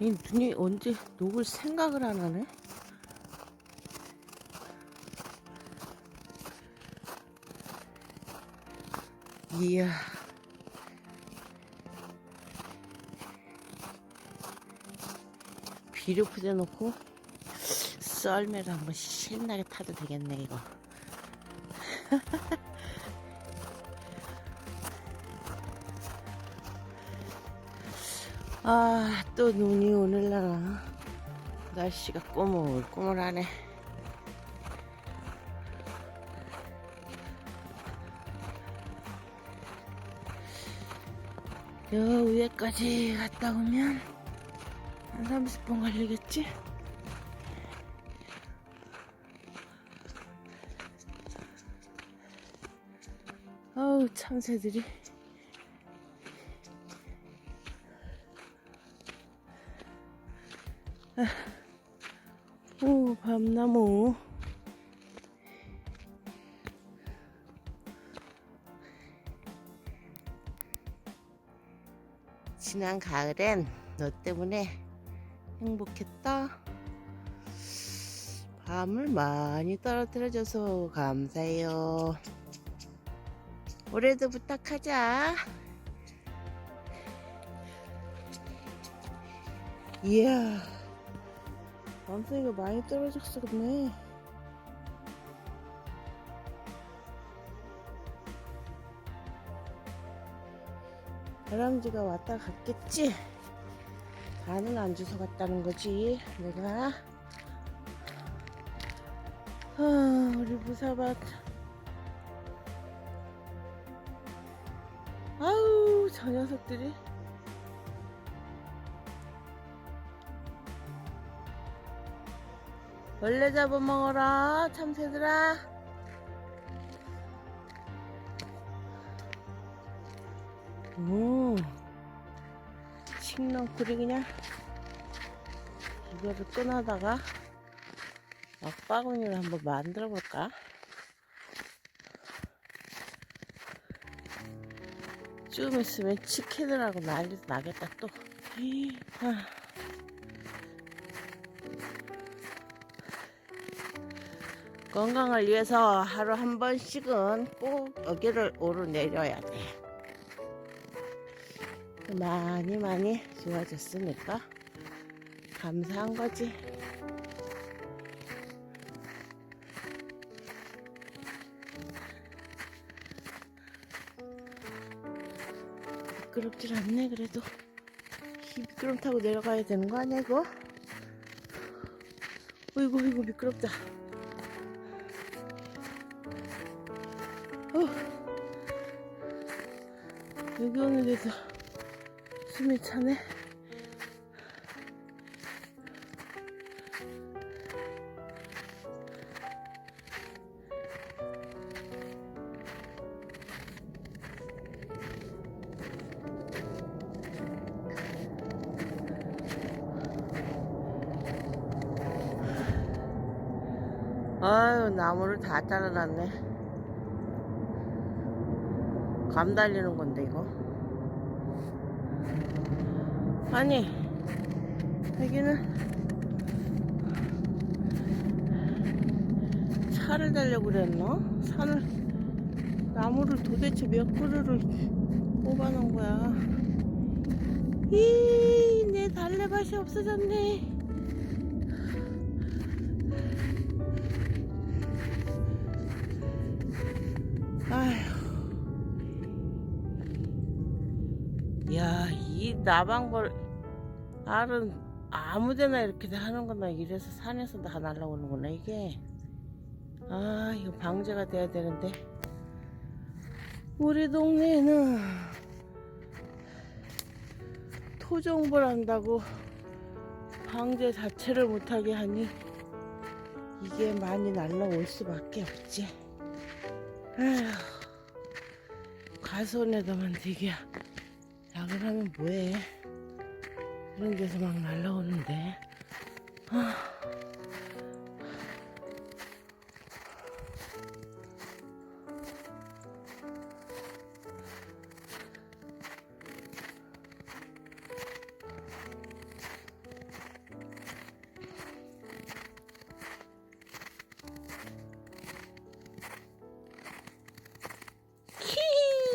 이 눈이 언제 녹을 생각을 안 하네? 이야. 비료 부대놓고 썰매를 한번 신나게 타도 되겠네, 이거. 아, 또 눈이 오늘라나. 날씨가 꼬물꼬물하네. 저 위에까지 갔다 오면 한 30분 걸리겠지? 어우, 참새들이. 오, 밤나무. 지난 가을엔 너 때문에 행복했다. 밤을 많이 떨어뜨려줘서 감사해요. 올해도 부탁하자. 이야, 밤새가 많이 떨어졌었네. 다람쥐가 왔다 갔겠지? 다는 안 주워 갔다는 거지, 내가. 아, 우리 무사밭. 아우, 저 녀석들이. 벌레 잡아먹어라, 참새들아. 오, 칡렁풀이 그냥 이거를 꺼내다가 막바구니를 한번 만들어 볼까? 좀 있으면 치킨들하고 난리 나겠다 또. 아. 건강을 위해서 하루 한 번씩은 꼭 여기를 오르내려야 돼. 많이 많이 좋아졌으니까 감사한 거지. 미끄럽질 않네 그래도 이 미끄럼 타고 내려가야 되는 거 아니야 이거? 어이구 어이구 미끄럽다 여기 오는 데서 숨이 차네. 아유 나무를 다 잘라놨네. 감 달리는 건데 이거. 아니 여기는 차를 달려고 그랬나? 산을 나무를 도대체 몇 그루를 뽑아놓은 거야 이내 달래밭이 없어졌네 이 나방벌 알은 아무데나 이렇게 다 하는구나. 이래서 산에서 다 날라오는구나, 이게. 아, 이거 방제가 돼야 되는데. 우리 동네에는 토종벌 한다고 방제 자체를 못하게 하니 이게 많이 날라올 수밖에 없지. 아휴, 가손에다만 되게 방을 하면 뭐해? 이런 데서 막 날라오는데. 아.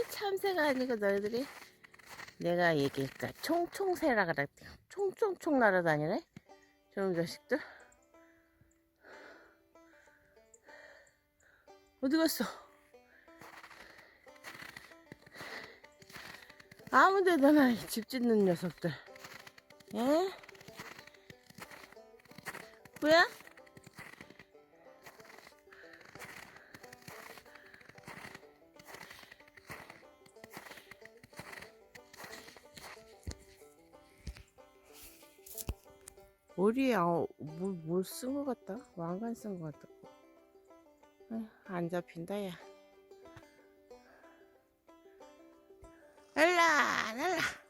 참새가 아니고 너희들이 내가 얘기했다. 총총새라 그랬대. 총총총 날아다니네. 저놈 자식들. 어디 갔어? 아무 데나 집 짓는 녀석들. 예? 뭐야? 머리에 아, 뭘쓴 것 같다? 왕관 쓴 것 같다. 에휴, 안 잡힌다 야. 날라 날라.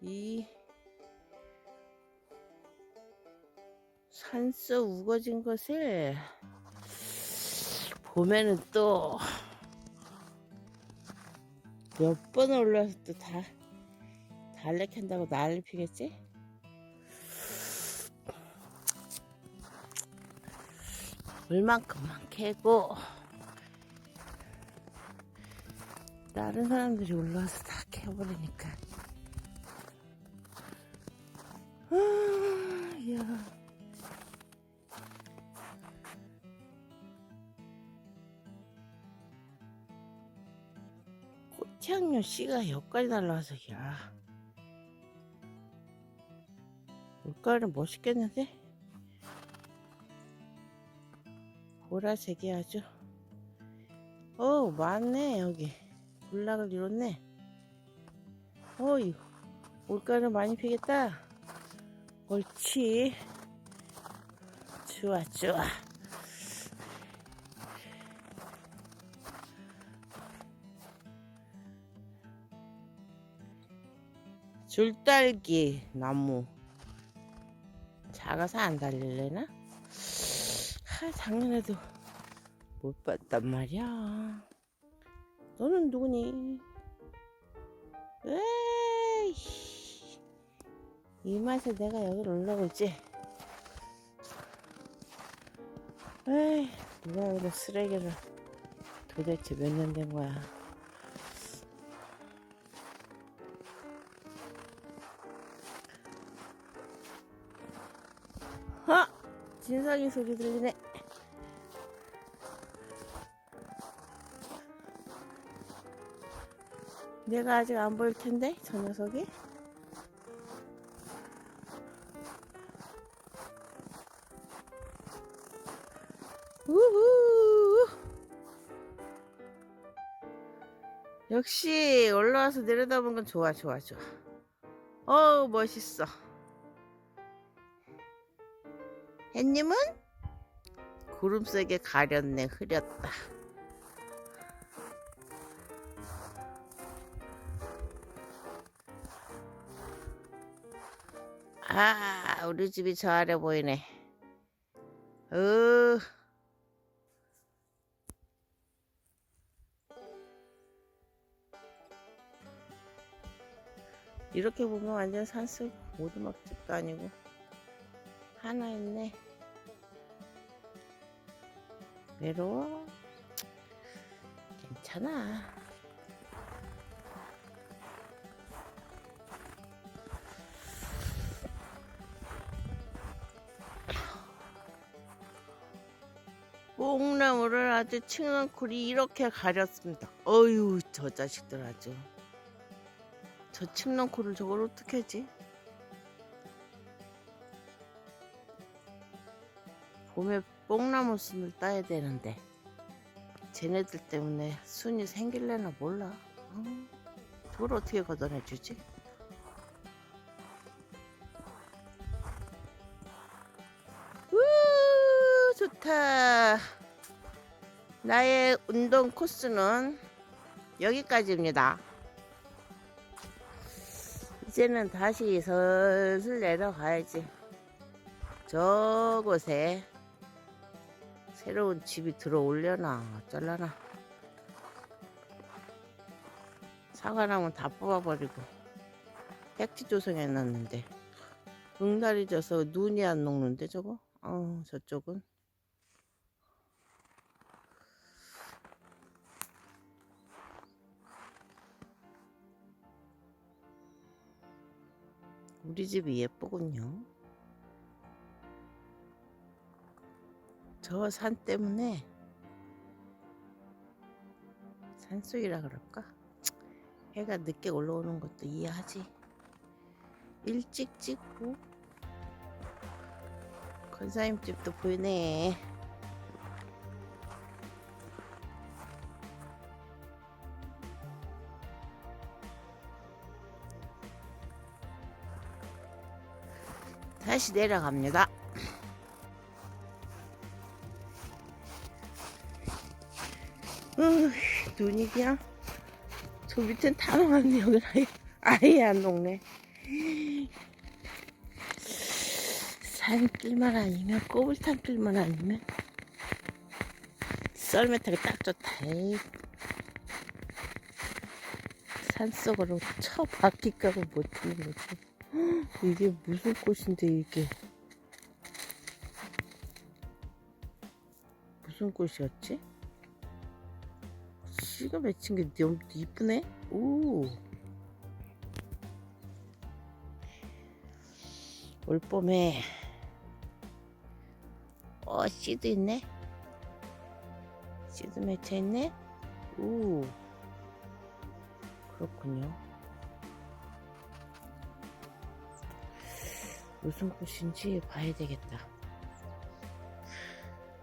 이 산속 우거진 것을 봄에는 또몇 번 올라서 또 다 달래 캔다고 난리 피겠지? 물만큼만 캐고 다른 사람들이 올라와서 다 캐버리니까 아, 야. 꽃향료 씨가 여기까지 날라와서 야 물가는 멋있겠는데? 보라색이 아주 어 많네 여기 군락을 이뤘네. 어이 물가를 많이 피겠다. 옳지. 좋아 좋아. 줄딸기 나무. 작아서 안 달릴래나? 하, 작년에도 못 봤단 말이야 너는 누구니? 에이 이 맛에 내가 여기를 올라오고 있지 에이 누가 여기 쓰레기를 도대체 몇 년 된 거야 아! 진상이 소리 들리네 내가 아직 안 보일 텐데 저 녀석이? 우후! 역시 올라와서 내려다보는 건 좋아 좋아 좋아. 어우 멋있어. 햇님은 구름 속에 가렸네 흐렸다 아 우리 집이 저 아래 보이네. 으 이렇게 보면 완전 산속 오두막집도 아니고 하나 있네. 외로워? 괜찮아 뽕나무를 아주 층렁쿨이 이렇게 가렸습니다 어휴 저 자식들 아주 저 층렁쿨을 저걸 어떻게 하지? 봄에 뽕나무 순을 따야 되는데 쟤네들 때문에 순이 생길래나 몰라 어? 그걸 어떻게 걷어내주지? 우 좋다. 나의 운동 코스는 여기까지입니다. 이제는 다시 슬슬 내려가야지. 저곳에 새로운 집이 들어올려나 어쩔라나. 사과나무 다 뽑아버리고 백지 조성해 놨는데 응달이 져서 눈이 안 녹는데 저거? 어 저쪽은 우리 집이 예쁘군요. 저 산 때문에 산속이라 그럴까? 해가 늦게 올라오는 것도 이해하지. 일찍 찍고 권사님 집도 보이네. 다시 내려갑니다. 으, 눈이 그냥 저 밑엔 다 녹았네 여기 아예, 아예 안 녹네. 산길만 아니면 꼬불탄길만 아니면 썰매 타기 딱 좋다. 에이. 산속으로 쳐 바퀴가고 못 치는 거지. 이게 무슨 꽃인데 이게 무슨 꽃이었지? 씨가 맺힌 게 너무 이쁘네. 오. 올봄에 어 씨도 있네. 씨도 맺혀 있네. 오. 그렇군요. 무슨 꽃인지 봐야 되겠다.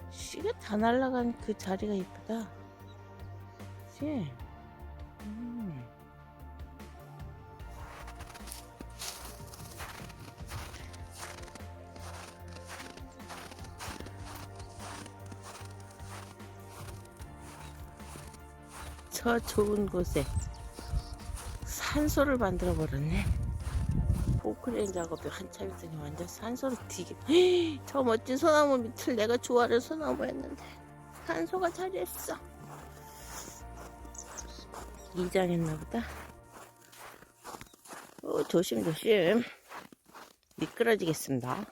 씨가 다 날라간 그 자리가 이쁘다. 씨. 음. 저 좋은 곳에 산소를 만들어 버렸네. 포크레인 작업이 한참 있더니 완전 산소를 튀게. 저 멋진 소나무 밑을 내가 좋아하는 소나무였는데 산소가 자리했어. 이장했나 보다. 오, 조심조심. 미끄러지겠습니다.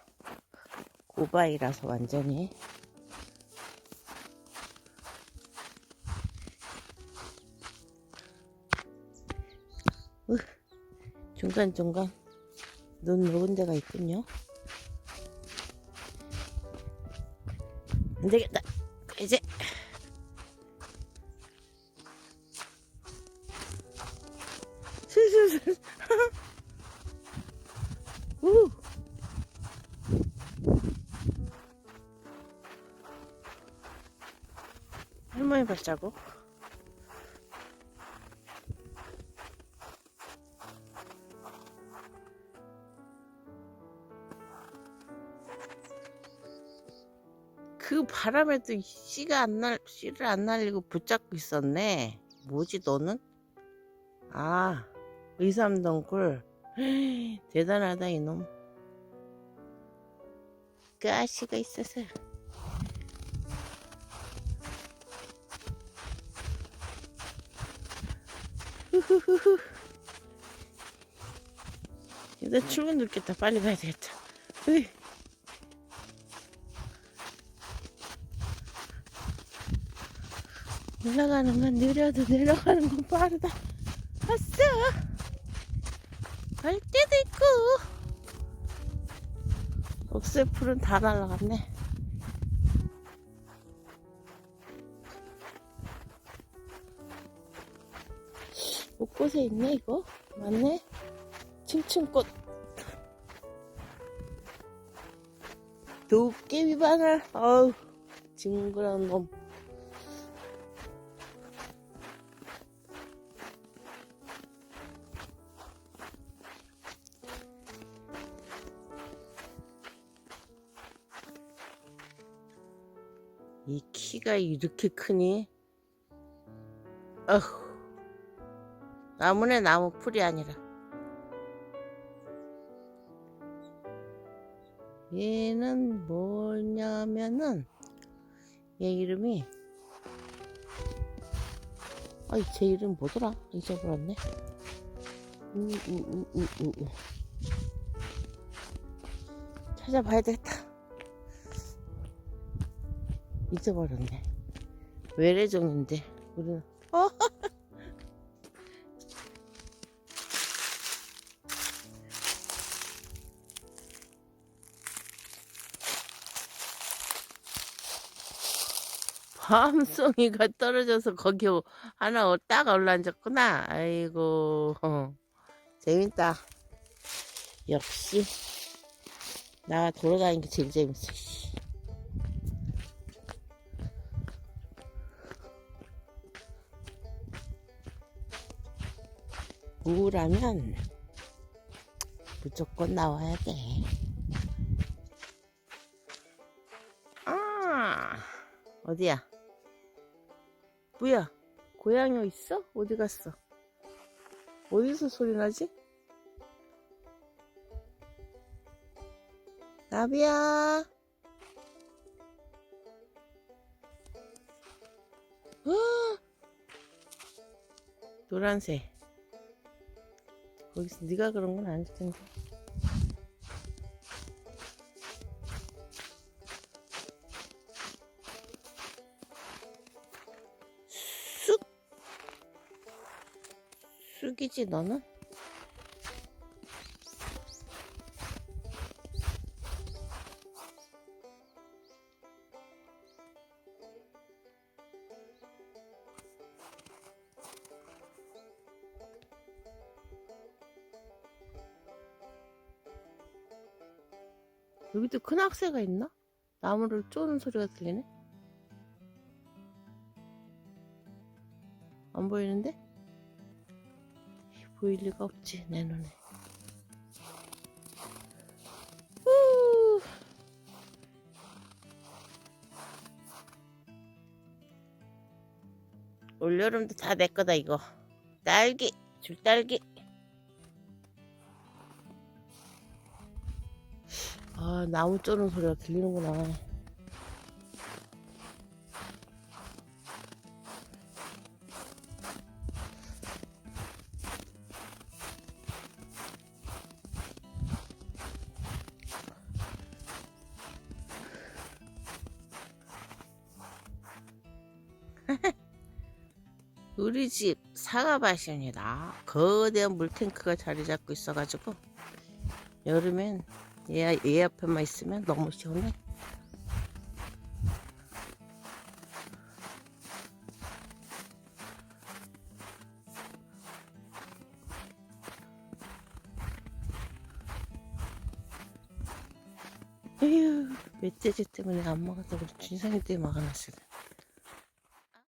고바이라서 완전히. 으, 중간중간 눈 녹은 데가 있군요. 안 되겠다. 이제 슬슬슬. 우. 할머니 발자국. 바람에도 이 씨가 안 날, 씨를 안 날리고 붙잡고 있었네. 뭐지, 너는? 아, 의삼동굴. 대단하다, 이놈. 가시가 있어서. 후후후후. 이제 출근 늦겠다. 빨리 가야 되겠다. 으이. 올라가는 건 느려도 내려가는 건 빠르다. 아싸! 갈 때도 있고. 옥새풀은 다 날라갔네. 옷곳에 있네, 이거? 맞네? 층층꽃. 도깨비 바늘. 어우, 징그러운 놈. 키가 이렇게 크니? 어후. 나무네 나무 풀이 아니라. 얘는 뭐냐면은 얘 이름이 아이 제 이름 뭐더라 잊어버렸네 우우우우우 찾아봐야 되겠다 잊어버렸네 외래종인데 우리는 어? 밤송이가 떨어져서 거기 하나 딱 올라앉았구나. 아이고, 어, 재밌다. 역시, 나 돌아다니는 게 제일 재밌어. 우울하면 무조건 나와야 돼. 아, 어디야? 뭐야? 고양이 있어? 어디 갔어? 어디서 소리 나지? 나비야. 헉! 노란색. 거기서 네가 그런 건 아닐 텐데. 쑥 쑥이지 너는? 여기도 큰 학새가 있나? 나무를 쪼는 소리가 들리네? 안 보이는데? 보일 리가 없지 내 눈에 후. 올여름도 다 내 거다 이거 딸기 줄딸기 아 나무 쪼는 소리가 들리는구나 우리 집 사과밭입니다. 거대한 물탱크가 자리 잡고 있어가지고 여름엔 얘, 얘 앞에만 있으면 너무 시원해. 에휴, 멧돼지 때문에 안 먹어서 우리 준상이 때문에 막아놨어요.